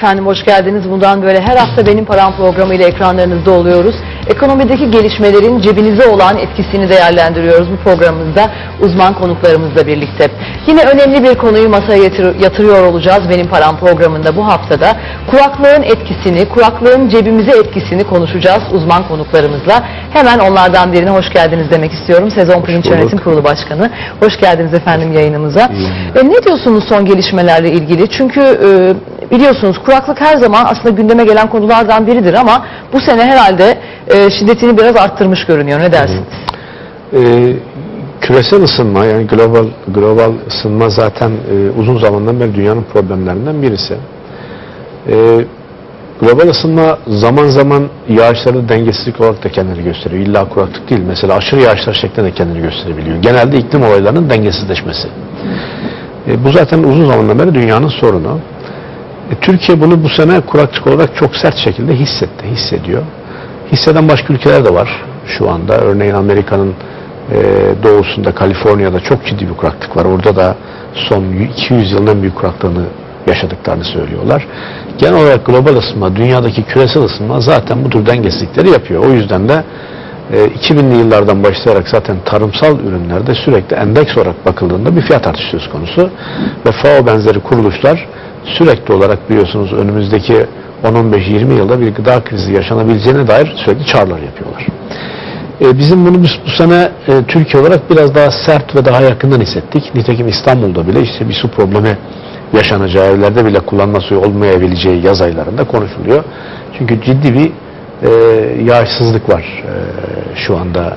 Efendim hoş geldiniz. Bundan böyle her hafta Benim Param programıyla ekranlarınızda oluyoruz. Ekonomideki gelişmelerin cebinize olan etkisini değerlendiriyoruz bu programımızda uzman konuklarımızla birlikte. Yine önemli bir konuyu masaya yatır- yatırıyor olacağız Benim Param programında bu haftada. Kuraklığın etkisini, kuraklığın cebimize etkisini konuşacağız uzman konuklarımızla. Hemen onlardan birine hoş geldiniz demek istiyorum. Sezon Pirinç. Yönetim Kurulu Başkanı. Hoş geldiniz efendim yayınımıza. E, ne diyorsunuz son gelişmelerle ilgili? Çünkü e, biliyorsunuz kuraklık her zaman aslında gündeme gelen konulardan biridir ama bu sene herhalde e, şiddetini biraz arttırmış görünüyor. Ne dersiniz? Ee, küresel ısınma yani global global ısınma zaten e, uzun zamandan beri dünyanın problemlerinden birisi. Ee, global ısınma zaman zaman yağışlarda dengesizlik olarak da kendini gösteriyor. İlla kuraklık değil. Mesela aşırı yağışlar şeklinde de kendini gösterebiliyor. Genelde iklim olaylarının dengesizleşmesi. E, bu zaten uzun zamandan beri dünyanın sorunu. E, Türkiye bunu bu sene kuraklık olarak çok sert şekilde hissetti, hissediyor. Hisseden başka ülkeler de var şu anda. Örneğin Amerika'nın e, doğusunda, Kaliforniya'da çok ciddi bir kuraklık var. Orada da son 200 yılın büyük kuraklığını yaşadıklarını söylüyorlar. Genel olarak global ısınma, dünyadaki küresel ısınma zaten bu tür dengesizlikleri yapıyor. O yüzden de e, 2000'li yıllardan başlayarak zaten tarımsal ürünlerde sürekli endeks olarak bakıldığında bir fiyat artışı söz konusu. Ve FAO benzeri kuruluşlar sürekli olarak biliyorsunuz önümüzdeki 10-15-20 yılda bir gıda krizi yaşanabileceğine dair sürekli çağrılar yapıyorlar. E, bizim bunu bu, sene e, Türkiye olarak biraz daha sert ve daha yakından hissettik. Nitekim İstanbul'da bile işte bir su problemi yaşanacağı, evlerde bile kullanma suyu olmayabileceği yaz aylarında konuşuluyor. Çünkü ciddi bir e, yağışsızlık var e, şu anda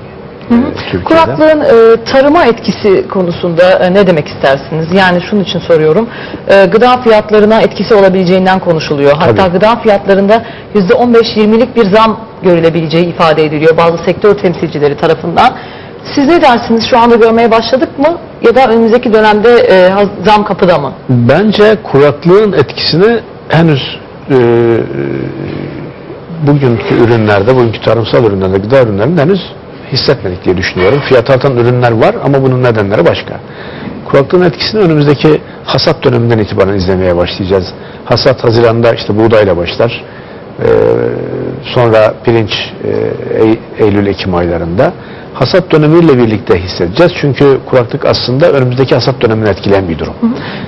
e, Türkiye'de. Kuraklığın e, tarıma etkisi konusunda e, ne demek istersiniz? Yani şunun için soruyorum. E, gıda fiyatlarına etkisi olabileceğinden konuşuluyor. Hatta Tabii. gıda fiyatlarında %15-20'lik bir zam görülebileceği ifade ediliyor bazı sektör temsilcileri tarafından. Siz ne dersiniz? Şu anda görmeye başladık mı? Ya da önümüzdeki dönemde e, zam kapıda mı? Bence kuraklığın etkisini henüz e, bugünkü ürünlerde, bugünkü tarımsal ürünlerde, gıda ürünlerinde henüz hissetmedik diye düşünüyorum. Fiyat artan ürünler var ama bunun nedenleri başka. Kuraklığın etkisini önümüzdeki hasat döneminden itibaren izlemeye başlayacağız. Hasat Haziran'da işte buğdayla başlar. Ee, sonra pirinç e, Ey- Eylül-Ekim aylarında. Hasat dönemiyle birlikte hissedeceğiz. Çünkü kuraklık aslında önümüzdeki hasat dönemini etkileyen bir durum.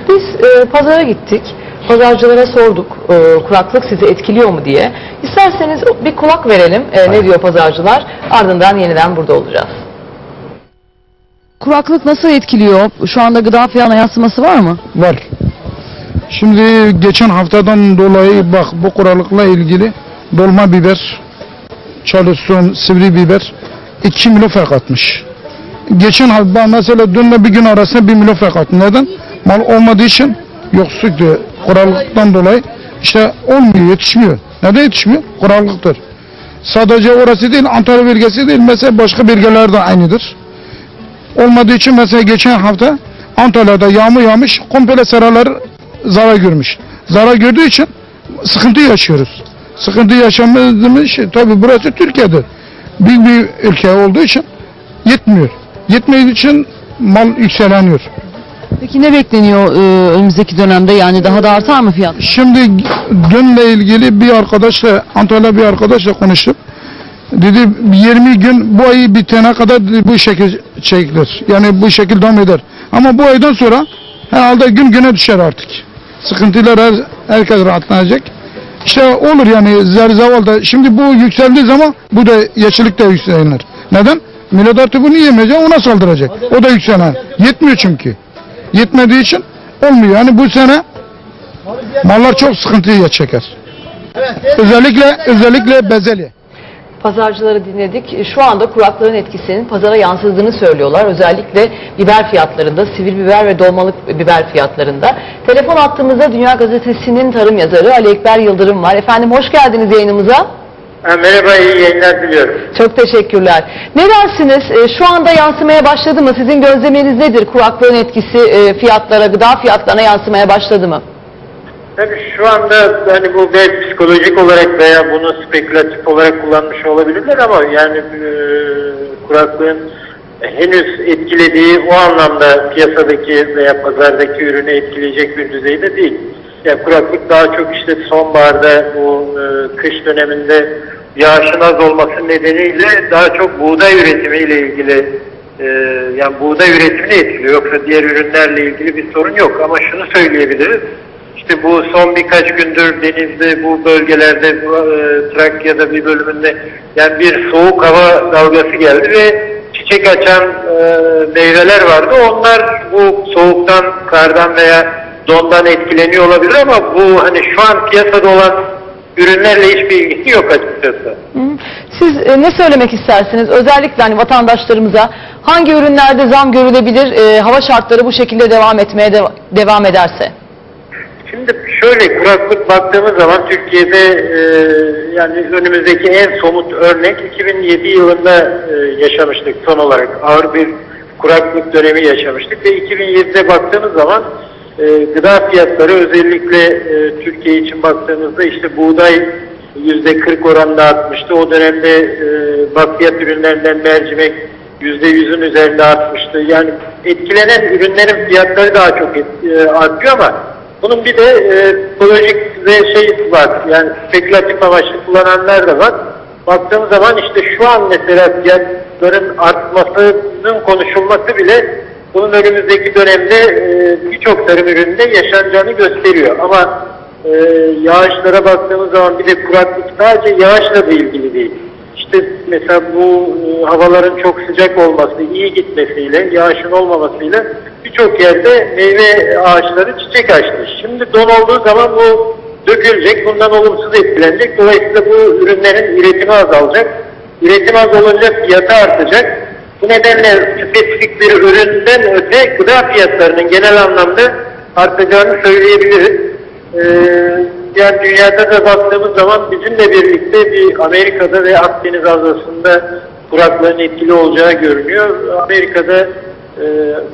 Biz e, pazara gittik. Pazarcılara sorduk e, kuraklık sizi etkiliyor mu diye. İsterseniz bir kulak verelim e, ne diyor pazarcılar. Ardından yeniden burada olacağız. Kuraklık nasıl etkiliyor? Şu anda gıda fiyatına yansıması var mı? Var. Şimdi geçen haftadan dolayı bak bu kurallıkla ilgili dolma biber, çalışson, sivri biber 2 milyon fark atmış. Geçen hafta mesela dünle bir gün arasında 1 milyon fark attı. Neden? Mal olmadığı için yoksulluktu. Kurallıktan dolayı işte olmuyor, yetişmiyor. Neden yetişmiyor? Kurallıktır. Sadece orası değil, Antalya bölgesi değil. Mesela başka bölgeler de aynıdır. Olmadığı için mesela geçen hafta Antalya'da yağmur yağmış, komple seralar zarar görmüş. Zarar gördüğü için sıkıntı yaşıyoruz. Sıkıntı yaşamadığımız şey, tabii burası Türkiye'dir. Büyük bir ülke olduğu için yetmiyor. Yetmediği için mal yükseleniyor. Peki ne bekleniyor e, önümüzdeki dönemde? Yani daha da artar mı fiyat? Şimdi dünle ilgili bir arkadaşla, Antalya bir arkadaşla konuştum. Dedi 20 gün bu ayı bitene kadar dedi, bu şekil çekilir. Yani bu şekil devam eder. Ama bu aydan sonra herhalde gün güne düşer artık. Sıkıntılar her, herkes rahatlanacak. İşte olur yani zerzevalda. Şimdi bu yükseldiği zaman bu da yeşillik de yükselir. Neden? Millet artık bunu yemeyecek ona saldıracak. O da yükselen. Yetmiyor çünkü. Yetmediği için olmuyor. Yani bu sene mallar çok sıkıntıyı çeker. Özellikle özellikle bezelye. Pazarcıları dinledik. Şu anda kuraklığın etkisinin pazara yansıdığını söylüyorlar. Özellikle biber fiyatlarında, sivil biber ve dolmalık biber fiyatlarında. Telefon attığımızda Dünya Gazetesi'nin tarım yazarı Ali Ekber Yıldırım var. Efendim hoş geldiniz yayınımıza. Ha, merhaba, iyi yayınlar diliyorum. Çok teşekkürler. Ne dersiniz? E, Şu anda yansımaya başladı mı? Sizin gözleminiz nedir? Kuraklığın etkisi e, fiyatlara, gıda fiyatlarına yansımaya başladı mı? Tabii şu anda hani bu belki psikolojik olarak veya bunu spekülatif olarak kullanmış olabilirler ama yani e, kuraklığın henüz etkilediği o anlamda piyasadaki veya pazardaki ürünü etkileyecek bir düzeyde değil. yani kuraklık daha çok işte sonbaharda bu e, kış döneminde yağışın az olması nedeniyle daha çok buğday üretimiyle ilgili e, yani buğday üretimini etkiliyor. Yoksa diğer ürünlerle ilgili bir sorun yok. Ama şunu söyleyebiliriz. İşte bu son birkaç gündür denizde bu bölgelerde e, Trakya'da bir bölümünde yani bir soğuk hava dalgası geldi ve çiçek açan e, meyveler vardı. Onlar bu soğuktan, kardan veya dondan etkileniyor olabilir ama bu hani şu an piyasada olan ürünlerle hiçbir ilgisi yok açıkçası. Siz e, ne söylemek istersiniz? Özellikle hani vatandaşlarımıza hangi ürünlerde zam görülebilir? e, hava şartları bu şekilde devam etmeye de- devam ederse. Şimdi şöyle kuraklık baktığımız zaman Türkiye'de e, yani önümüzdeki en somut örnek 2007 yılında e, yaşamıştık son olarak. Ağır bir kuraklık dönemi yaşamıştık ve 2007'de baktığımız zaman e, gıda fiyatları özellikle e, Türkiye için baktığımızda işte buğday %40 oranında artmıştı. O dönemde e, bakliyat ürünlerinden mercimek %100'ün üzerinde artmıştı. Yani etkilenen ürünlerin fiyatları daha çok et- e, artıyor ama bunun bir de e, psikolojik ve şey var. Yani spekülatif amaçlı kullananlar da var. Baktığımız zaman işte şu an mesela fiyatların artmasının konuşulması bile bunun önümüzdeki dönemde e, birçok tarım ürününde yaşanacağını gösteriyor. Ama e, yağışlara baktığımız zaman bir de kuraklık sadece yağışla da ilgili değil. İşte mesela bu e, havaların çok sıcak olması, iyi gitmesiyle, yağışın olmamasıyla birçok yerde meyve ağaçları çiçek açtı. Şimdi don olduğu zaman bu dökülecek, bundan olumsuz etkilenecek. Dolayısıyla bu ürünlerin üretimi azalacak. Üretim az olunca fiyatı artacak. Bu nedenle spesifik bir üründen öte gıda fiyatlarının genel anlamda artacağını söyleyebiliriz. Ee, yani dünyada da baktığımız zaman bizimle birlikte bir Amerika'da ve Akdeniz Havzası'nda kuraklığın etkili olacağı görünüyor. Amerika'da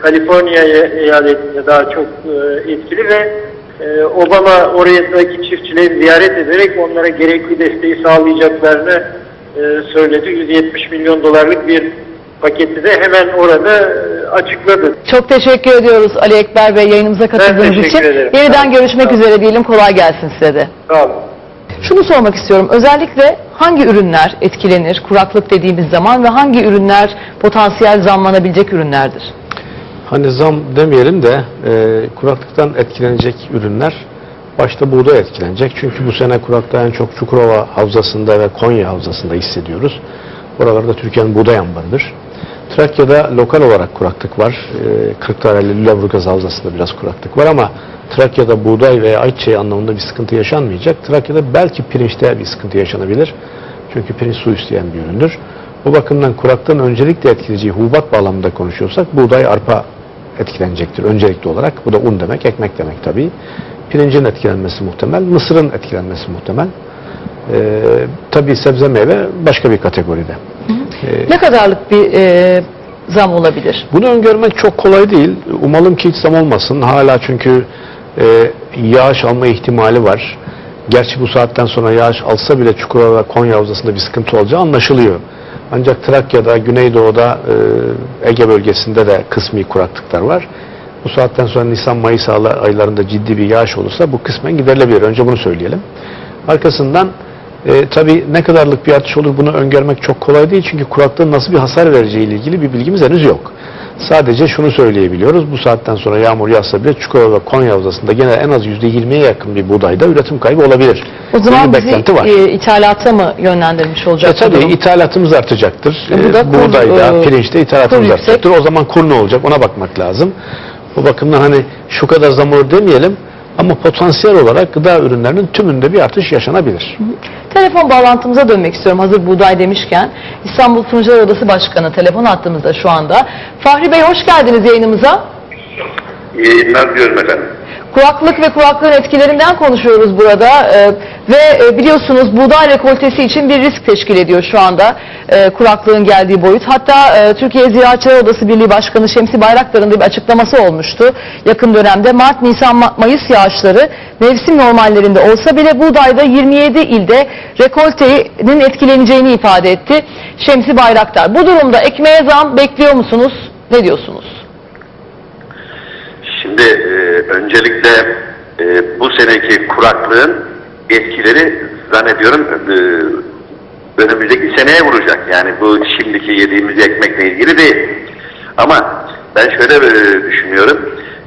Kaliforniya eyaletinde daha çok e, etkili ve e, Obama oradaki çiftçileri ziyaret ederek onlara gerekli desteği sağlayacaklarını e, söyledi. 170 milyon dolarlık bir paketi de hemen orada e, açıkladı. Çok teşekkür ediyoruz Ali Ekber Bey yayınımıza katıldığınız için. ederim. Yeniden görüşmek üzere diyelim. Kolay gelsin size de. Sağ olun. Şunu sormak istiyorum. Özellikle hangi ürünler etkilenir kuraklık dediğimiz zaman ve hangi ürünler potansiyel zamlanabilecek ürünlerdir? Hani zam demeyelim de e, kuraklıktan etkilenecek ürünler başta buğday etkilenecek. Çünkü bu sene kuraklığı en çok Çukurova Havzası'nda ve Konya Havzası'nda hissediyoruz. Oralarda Türkiye'nin buğday ambarıdır. Trakya'da lokal olarak kuraklık var. E, Kırklareli Lüleburgaz Havzası'nda biraz kuraklık var ama Trakya'da buğday veya ayçiçeği anlamında bir sıkıntı yaşanmayacak. Trakya'da belki pirinçte bir sıkıntı yaşanabilir. Çünkü pirinç su isteyen bir üründür. Bu bakımdan kuraklığın öncelikle etkileyeceği hububat bağlamında konuşuyorsak buğday, arpa etkilenecektir öncelikli olarak. Bu da un demek, ekmek demek tabii. Pirincin etkilenmesi muhtemel, mısırın etkilenmesi muhtemel. Ee, tabii sebze meyve başka bir kategoride. Ee, Ne kadarlık bir e, zam olabilir? bunu öngörmek çok kolay değil. Umalım ki hiç zam olmasın. Hala çünkü e, yağış alma ihtimali var. Gerçi bu saatten sonra yağış alsa bile Çukurova ve Konya Havzası'nda bir sıkıntı olacağı anlaşılıyor. Ancak Trakya'da, Güneydoğu'da, e, Ege bölgesinde de kısmi kuraklıklar var. Bu saatten sonra Nisan-Mayıs aylarında ciddi bir yağış olursa bu kısmen giderilebilir. Önce bunu söyleyelim. Arkasından e, tabii ne kadarlık bir artış olur bunu öngörmek çok kolay değil. Çünkü kuraklığın nasıl bir hasar vereceği ile ilgili bir bilgimiz henüz yok. Sadece şunu söyleyebiliyoruz. Bu saatten sonra yağmur yağsa bile Çukurova ve Konya Havzası'nda gene en az %20'ye yakın bir buğdayda üretim kaybı olabilir. O zaman Böyle bir bizi beklenti var. e, ithalata mı yönlendirmiş E olacak bu tabii durum? ithalatımız artacaktır. E bu da E, kur, Buğdayda, e, pirinçte ithalatımız yüksek. artacaktır. O zaman kur ne olacak ona bakmak lazım. Bu bakımdan hani şu kadar zam olur demeyelim ama potansiyel olarak gıda ürünlerinin tümünde bir artış yaşanabilir. Telefon bağlantımıza dönmek istiyorum hazır buğday demişken. İstanbul Fırıncılar Odası Başkanı telefon attığımızda şu anda. Fahri Bey hoş geldiniz yayınımıza. İyi yayınlar diyorum efendim. Kuraklık ve kuraklığın etkilerinden konuşuyoruz burada Ee, ve e, biliyorsunuz buğday rekoltesi için bir risk teşkil ediyor şu anda e, kuraklığın geldiği boyut. Hatta e, Türkiye Ziraatçılar Odası Birliği Başkanı Şemsi Bayraktar'ın da bir açıklaması olmuştu yakın dönemde. Mart, Nisan, Ma- Mayıs yağışları mevsim normallerinde olsa bile buğdayda 27 ilde rekoltenin etkileneceğini ifade etti Şemsi Bayraktar. Bu durumda ekmeğe zam bekliyor musunuz? Ne diyorsunuz? Şimdi e, öncelikle e, bu seneki kuraklığın etkileri zannediyorum e, önümüzdeki seneye vuracak. Yani bu şimdiki yediğimiz ekmekle ilgili değil. Ama ben şöyle e, düşünüyorum.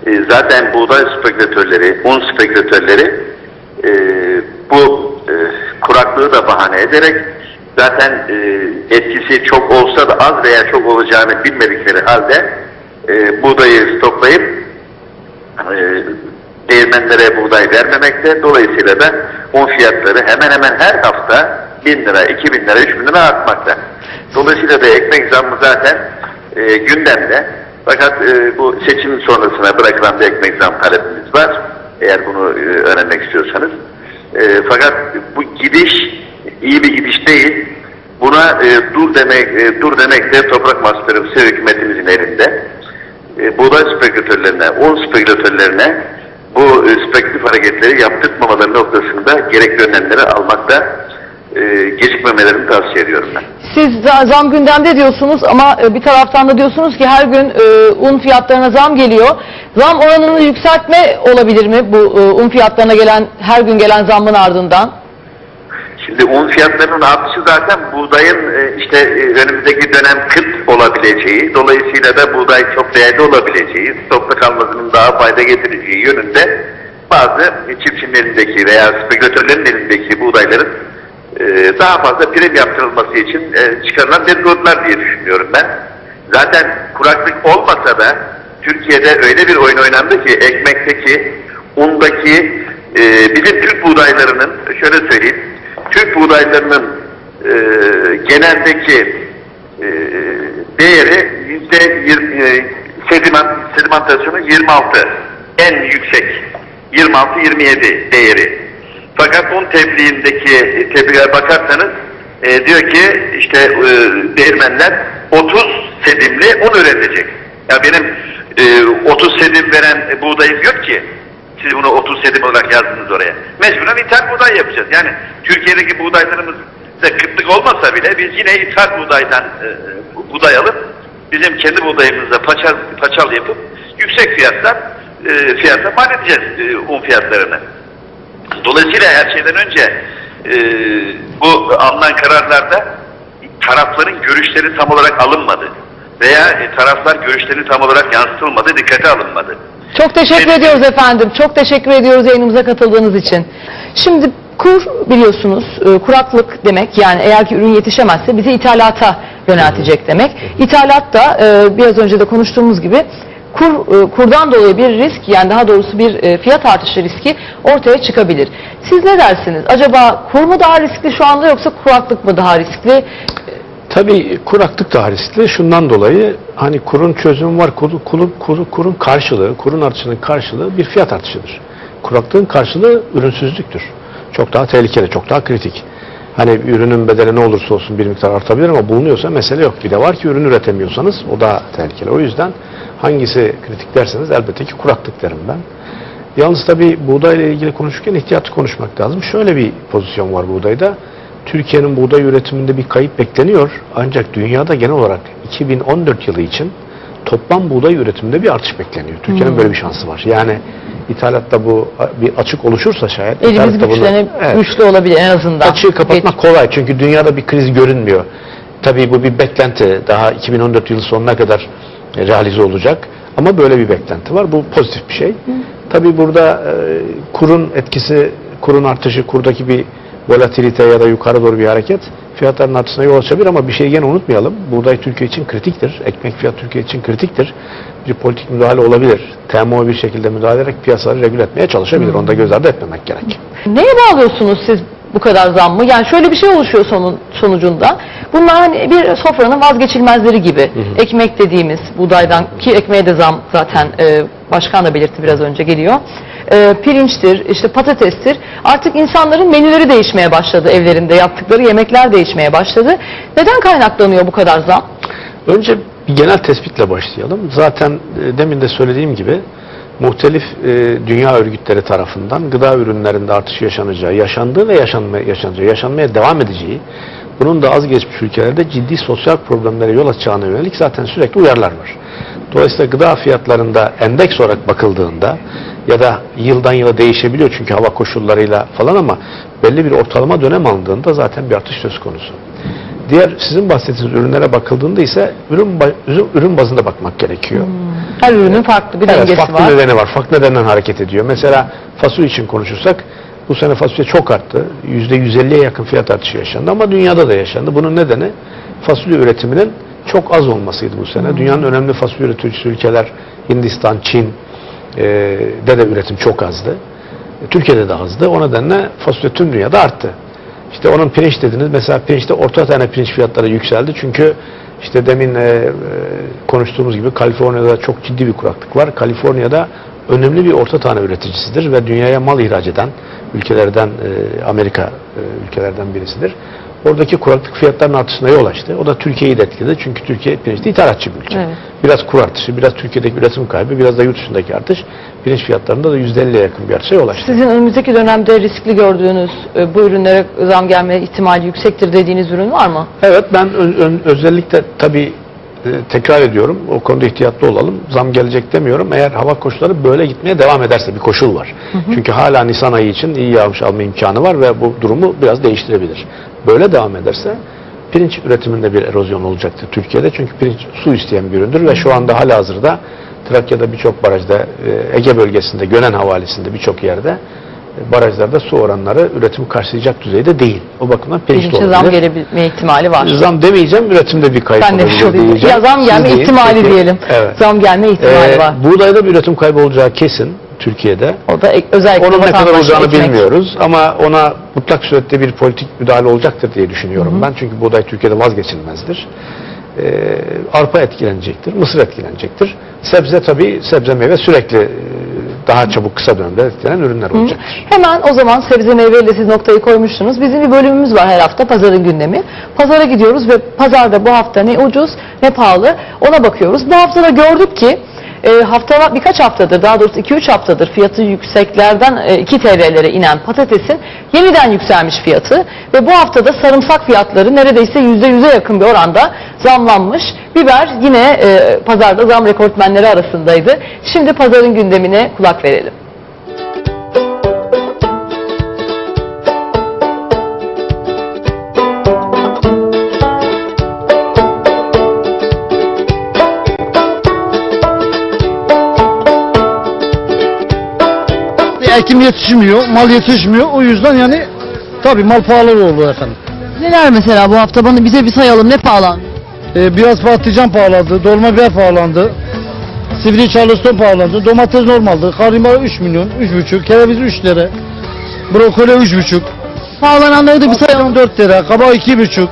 E, zaten buğday spekülatörleri, un spekülatörleri e, bu e, kuraklığı da bahane ederek zaten e, etkisi çok olsa da az veya çok olacağını bilmedikleri halde e, buğdayı stoklayıp e, değirmenlere buğday vermemekte. Dolayısıyla da un fiyatları hemen hemen her hafta 1000 lira, 2000 lira, 3000 lira artmakta. Dolayısıyla da ekmek zammı zaten e, gündemde. Fakat e, bu seçim sonrasına bırakılan bir ekmek zam talebimiz var. Eğer bunu e, öğrenmek istiyorsanız. E, fakat bu gidiş iyi bir gidiş değil. Buna e, dur demek e, dur demek de Toprak Mahsulleri hükümetimizin elinde e, buğday spekülatörlerine, un spekülatörlerine bu e, spekülatif hareketleri yaptırmamaları noktasında gerekli önlemleri almakta e, gecikmemelerini tavsiye ediyorum ben. Siz za- zam gündemde diyorsunuz ama e, bir taraftan da diyorsunuz ki her gün e, un fiyatlarına zam geliyor. Zam oranını yükseltme olabilir mi bu e, un fiyatlarına gelen her gün gelen zammın ardından? Şimdi un fiyatlarının artışı zaten buğdayın e, işte e, önümüzdeki dönem kıt olabileceği, dolayısıyla da buğday çok değerli olabileceği, stokta kalmasının daha fayda getireceği yönünde bazı çiftçinin elindeki veya spekülatörlerin elindeki buğdayların e, daha fazla prim yaptırılması için e, çıkarılan dedikodular diye düşünüyorum ben. Zaten kuraklık olmasa da Türkiye'de öyle bir oyun oynandı ki ekmekteki, undaki e, bizim Türk buğdaylarının şöyle söyleyeyim Türk buğdaylarının e, geneldeki e, değeri yüzde e, sediment, sedimentasyonu 26 en yüksek 26-27 değeri. Fakat un tebliğindeki e, tebliğe bakarsanız e, diyor ki işte e, değirmenler 30 sedimli un üretecek. Ya benim e, 30 sedim veren buğdayım yok ki. Siz bunu 30 sedim olarak yazdınız oraya. Mecburen ithal buğday yapacağız. Yani Türkiye'deki buğdaylarımız da kıtlık olmasa bile biz yine ithal buğdaydan e, bu- buğday alıp bizim kendi buğdayımızda paçal, paçal yapıp yüksek fiyatlar e, fiyata mal edeceğiz e, un fiyatlarını. Dolayısıyla her şeyden önce e, bu alınan kararlarda tarafların görüşleri tam olarak alınmadı. Veya e, taraflar görüşleri tam olarak yansıtılmadı, dikkate alınmadı. Çok teşekkür Evet. ediyoruz efendim. Çok teşekkür ediyoruz yayınımıza katıldığınız için. Şimdi kur biliyorsunuz e, kuraklık demek yani eğer ki ürün yetişemezse bizi ithalata yöneltecek demek. İthalat da e, biraz önce de konuştuğumuz gibi kur e, kurdan dolayı bir risk yani daha doğrusu bir e, fiyat artışı riski ortaya çıkabilir. Siz ne dersiniz? Acaba kur mu daha riskli şu anda yoksa kuraklık mı daha riskli? Tabii kuraklık daha riskli. Şundan dolayı hani kurun çözümü var. Kurun, kurun, kurun, kurun karşılığı, kurun artışının karşılığı bir fiyat artışıdır. Kuraklığın karşılığı ürünsüzlüktür. Çok daha tehlikeli, çok daha kritik. Hani ürünün bedeli ne olursa olsun bir miktar artabilir ama bulunuyorsa mesele yok. Bir de var ki ürün üretemiyorsanız o daha tehlikeli. O yüzden hangisi kritik derseniz elbette ki kuraklık derim ben. Yalnız tabii buğdayla ilgili konuşurken ihtiyatlı konuşmak lazım. Şöyle bir pozisyon var buğdayda. Türkiye'nin buğday üretiminde bir kayıp bekleniyor. Ancak dünyada genel olarak 2014 yılı için toplam buğday üretiminde bir artış bekleniyor. Türkiye'nin böyle bir şansı var. Yani ithalatta bu bir açık oluşursa şayet Elimiz ithalatta bunu- Evet. güçlü olabilir en azından. Açığı kapatmak kolay çünkü dünyada bir kriz görünmüyor. Tabii bu bir beklenti. Daha 2014 yılı sonuna kadar realize olacak. Ama böyle bir beklenti var. Bu pozitif bir şey. Tabii burada e, kurun etkisi, kurun artışı, kurdaki bir volatilite ya da yukarı doğru bir hareket fiyatların artışına yol açabilir ama bir şeyi gene unutmayalım. Buğday Türkiye için kritiktir. Ekmek fiyat Türkiye için kritiktir. Bir politik müdahale olabilir. TMO bir şekilde müdahale ederek piyasaları regüle etmeye çalışabilir. Onu da göz ardı etmemek gerek. Neye bağlıyorsunuz siz bu kadar zammı? Yani şöyle bir şey oluşuyor sonun, sonucunda. Bunlar hani bir sofranın vazgeçilmezleri gibi. Ekmek dediğimiz buğdaydan ki ekmeğe de zam zaten e, başkan da belirtti biraz önce geliyor. E, pirinçtir, işte patatestir. Artık insanların menüleri değişmeye başladı evlerinde. Yaptıkları yemekler değişmeye başladı. Neden kaynaklanıyor bu kadar zam? Önce bir genel tespitle başlayalım. Zaten e, demin de söylediğim gibi muhtelif e, dünya örgütleri tarafından gıda ürünlerinde artış yaşanacağı, yaşandığı ve yaşanmaya, yaşanacağı, yaşanmaya devam edeceği, bunun da az geçmiş ülkelerde ciddi sosyal problemlere yol açacağına yönelik zaten sürekli uyarılar var. Dolayısıyla gıda fiyatlarında endeks olarak bakıldığında ya da yıldan yıla değişebiliyor çünkü hava koşullarıyla falan ama belli bir ortalama dönem alındığında zaten bir artış söz konusu. Diğer sizin bahsettiğiniz ürünlere bakıldığında ise ürün, ürün- bazında bakmak gerekiyor. Her ürünün farklı bir Evet, dengesi farklı var. nedeni var. Farklı nedenden hareket ediyor. Mesela fasulye için konuşursak bu sene fasulye çok arttı. %150'ye yakın fiyat artışı yaşandı ama dünyada da yaşandı. Bunun nedeni fasulye üretiminin çok az olmasıydı bu sene. Dünyanın önemli fasulye üreticisi ülkeler Hindistan, Çin e, de de üretim çok azdı. E, Türkiye'de de azdı. O nedenle fasulye tüm dünyada arttı. İşte onun pirinç dediniz. Mesela pirinçte orta tane pirinç fiyatları yükseldi. Çünkü işte demin e, e, konuştuğumuz gibi Kaliforniya'da çok ciddi bir kuraklık var. Kaliforniya'da önemli bir orta tane üreticisidir ve dünyaya mal ihraç eden ülkelerden e, Amerika e, ülkelerden birisidir. Oradaki kuraklık fiyatlarının artışına yol açtı. O da Türkiye'yi de etkiledi. Çünkü Türkiye pirinçte ithalatçı bir ülke. Evet. Biraz kur artışı, biraz Türkiye'deki üretim kaybı, biraz da yurt dışındaki artış pirinç fiyatlarında da %50'ye yakın bir artışa yol açtı. Sizin önümüzdeki dönemde riskli gördüğünüz e, bu ürünlere zam gelme ihtimali yüksektir dediğiniz ürün var mı? Evet ben ö- ö- özellikle tabii tekrar ediyorum o konuda ihtiyatlı olalım. Zam gelecek demiyorum. Eğer hava koşulları böyle gitmeye devam ederse bir koşul var. Çünkü hala Nisan ayı için iyi yağış alma imkanı var ve bu durumu biraz değiştirebilir. Böyle devam ederse pirinç üretiminde bir erozyon olacaktır Türkiye'de. Çünkü pirinç su isteyen bir üründür ve şu anda hala hazırda Trakya'da birçok barajda, e, Ege bölgesinde, Gönen havalisinde birçok yerde barajlarda su oranları üretimi karşılayacak düzeyde değil. O bakımdan de Pirinçte zam olabilir. gelebilme ihtimali var. Zam demeyeceğim, üretimde bir kayıp Ben de olabilir diyeceğim. ya zam gelme Siz deyin, ihtimali peki. diyelim. Evet. Zam gelme ihtimali Ee, var. buğdayda bir üretim kaybı olacağı kesin Türkiye'de. O da ek- özellikle Onun ne kadar olacağını ekmek. bilmiyoruz ama ona mutlak surette bir politik müdahale olacaktır diye düşünüyorum ben. Çünkü buğday Türkiye'de vazgeçilmezdir. Ee, arpa etkilenecektir, mısır etkilenecektir. Sebze tabii, sebze meyve sürekli e, daha çabuk kısa dönemde etkilenen ürünler olacaktır. Hemen o zaman sebze meyveyle siz noktayı koymuştunuz. Bizim bir bölümümüz var her hafta pazarın gündemi. Pazara gidiyoruz ve pazarda bu hafta ne ucuz ne pahalı ona bakıyoruz. Bu hafta da gördük ki e, hafta birkaç haftadır daha doğrusu 2-3 haftadır fiyatı yükseklerden e, 2 TL'lere inen patatesin yeniden yükselmiş fiyatı ve bu haftada sarımsak fiyatları neredeyse %100'e yakın bir oranda zamlanmış. Biber yine e, pazarda zam rekortmenleri arasındaydı. Şimdi pazarın gündemine kulak verelim. Ekim yetişmiyor, mal yetişmiyor. O yüzden yani tabii mal pahalı oldu efendim. Neler mesela bu hafta bana bize bir sayalım ne pahalandı? Ee, biraz patlıcan pahalandı, dolma biber pahalandı. Sivri charleston pahalandı. Domates normaldi. Karimara 3 milyon, 3,5. Kereviz 3 lira. Brokoli 3,5. Pahalananları da bir sayalım. Patlıcan 4 lira. Kabak 2,5.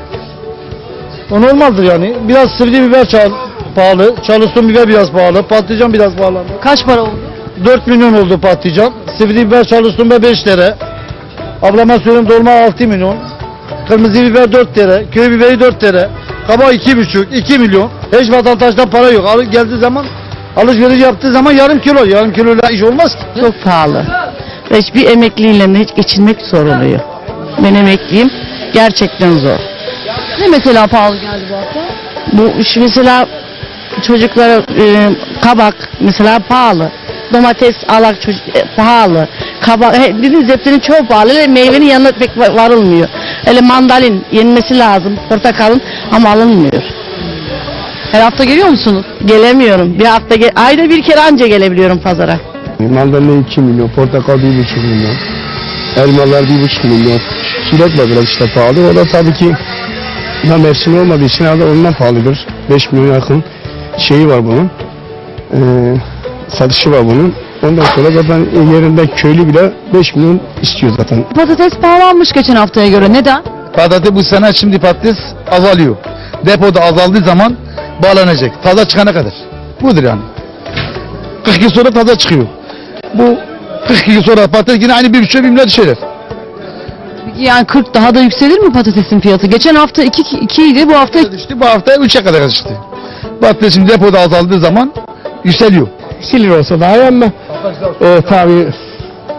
O normaldir yani. Biraz sivri biber çal pahalı. Charleston biber biraz pahalı. Patlıcan biraz pahalandı. Kaç para oldu? 4 milyon oldu patlıcan. Sivri biber Charleston biber 5 lira. Ablama söyleyeyim dolma 6 milyon. Kırmızı biber 4 lira. Köy biberi 4 lira. Kabak 2,5 2 milyon. Hiç vatandaştan para yok. Al, geldiği zaman alışveriş yaptığı zaman yarım kilo. Yarım kiloyla iş olmaz ki. Çok pahalı. Ve Hiçbir emekliyle hiç geçinmek zor oluyor. Ben emekliyim. Gerçekten zor. Ne mesela pahalı geldi bu hafta? Bu iş mesela çocuklara e, kabak mesela pahalı. Domates alak çocuk e, pahalı. Kabak he, bizim zeytinin çok pahalı. Hele meyvenin yanına pek va- varılmıyor. Hele mandalin yenmesi lazım. Portakalın ama alınmıyor. Her hafta geliyor musunuz? Gelemiyorum. Bir hafta ge- ayda bir kere anca gelebiliyorum pazara. Mandalina 2 milyon, portakal 1,5 milyon, elmalar 1,5 milyon. De biraz işte pahalı. O da tabii ki daha mevsimi olmadığı için herhalde ondan pahalıdır. 5 milyon yakın şeyi var bunun. Ee, satışı var bunun. Ondan sonra zaten yerinde köylü bile 5 milyon istiyor zaten. Patates pahalanmış geçen haftaya göre. Neden? Patates bu sene şimdi patates azalıyor. Depoda azaldığı zaman bağlanacak. Taza çıkana kadar. Budur yani. 40 yıl sonra taza çıkıyor. Bu 40 yıl sonra patates yine aynı bir buçuk lira düşer. Yani 40 daha da yükselir mi patatesin fiyatı? Geçen hafta 2, 2 idi bu hafta Düştü bu hafta 3'e kadar çıktı. Patates şimdi depoda azaldığı zaman yükseliyor. Silir olsa daha iyi ama e, tabii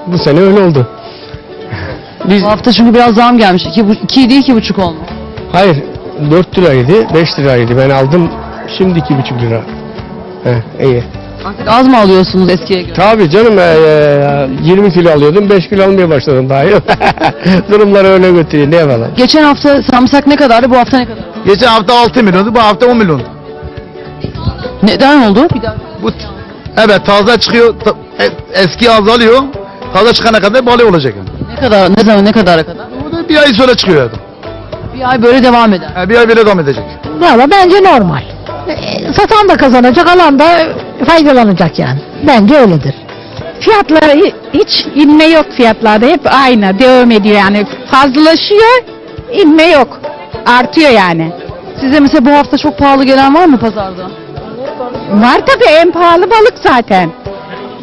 bu sene öyle oldu. Biz bu hafta çünkü biraz zam gelmiş. 2, 2 idi 2,5 olmuş. hayır 4 liraydı, 5 liraydı. Ben aldım şimdi 2,5 lira. Heh, iyi. Artık az mı alıyorsunuz eskiye göre? Tabii canım ee, 20 kilo alıyordum 5 kilo almaya başladım daha iyi. Durumlar öyle götürüyor ne yapalım. Geçen hafta sarımsak ne kadardı bu hafta ne kadar? Geçen hafta 6 milyondu bu hafta 10 milyon. Neden oldu? Bir daha. Bu evet taze çıkıyor ta- e- eski azalıyor. Taze çıkana kadar balı olacak yani. Ne kadar ne zaman ne kadar? Bu da bir ay sonra çıkıyor yani. Bir ay böyle devam eder. Yani bir ay böyle devam edecek. Valla bence normal. E, Satan da kazanacak, alan da faydalanacak yani. Bence öyledir. Fiyatları hi- hiç inme yok fiyatlarda. Hep aynı devam ediyor yani. Fazlalaşıyor, inme yok. Artıyor yani. Size mesela bu hafta çok pahalı gelen var mı pazarda? Var tabii en pahalı balık zaten.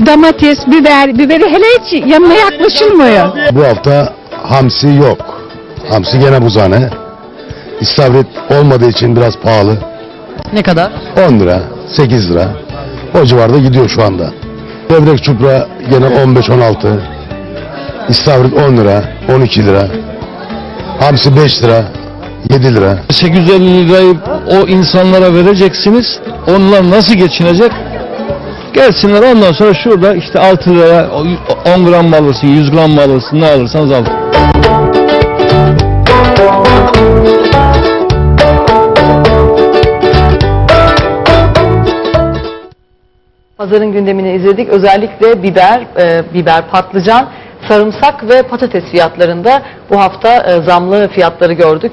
Domates, biber, biberi hele hiç yanına yaklaşılmıyor. Bu hafta hamsi yok. Hamsi gene buzhane. İstavrit olmadığı için biraz pahalı. Ne kadar? 10 lira, 8 lira. O civarda gidiyor şu anda. Levrek çupra gene 15-16. İstavrit 10 lira, 12 lira. Hamsi 5 lira, 7 lira. 850 lirayı o insanlara vereceksiniz. Onlar nasıl geçinecek? Gelsinler ondan sonra şurada işte 6 liraya 10 gram mı alırsın, 100 gram mı alırsın, ne alırsanız alın. Pazarın gündemini izledik. Özellikle biber, e, biber, patlıcan, sarımsak ve patates fiyatlarında bu hafta e, zamlı fiyatları gördük.